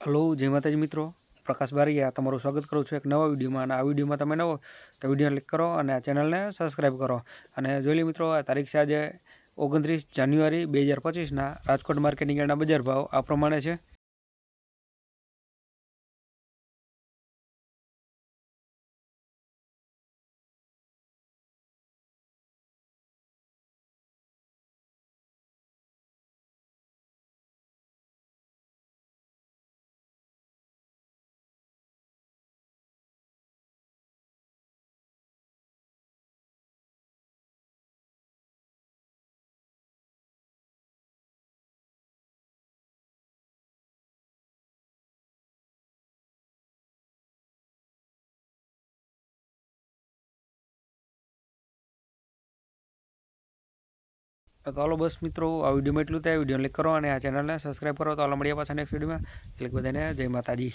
Hello, જય માતાજી મિત્રો. પ્રકાશ બારીયા, તમારું સ્વાગત કરું છું એક નવા વિડીયોમાં. અને આ વિડીયોમાં તમે નવો તો વીડિયો ક્લિક કરો અને આ ચેનલને સબસ્ક્રાઈબ કરો. અને જોઈ લો મિત્રો, આ તારીખ છે આજે ઓગણત્રીસ જાન્યુઆરી બે હજાર પચીસના રાજકોટ માર્કેટિંગ યાર્ડના બજાર ભાવ આ પ્રમાણે છે. તો હાલો બસ મિત્રો, આ વિડીયોમાં એટલું થાય વીડિયો લાઈક કરો અને આ ચેનલને સબસ્ક્રાઈબ કરો. તો હાલો મળીએ પાછા નેક્સ્ટ વિડીયોમાં. એટલે બધાને જય માતાજી.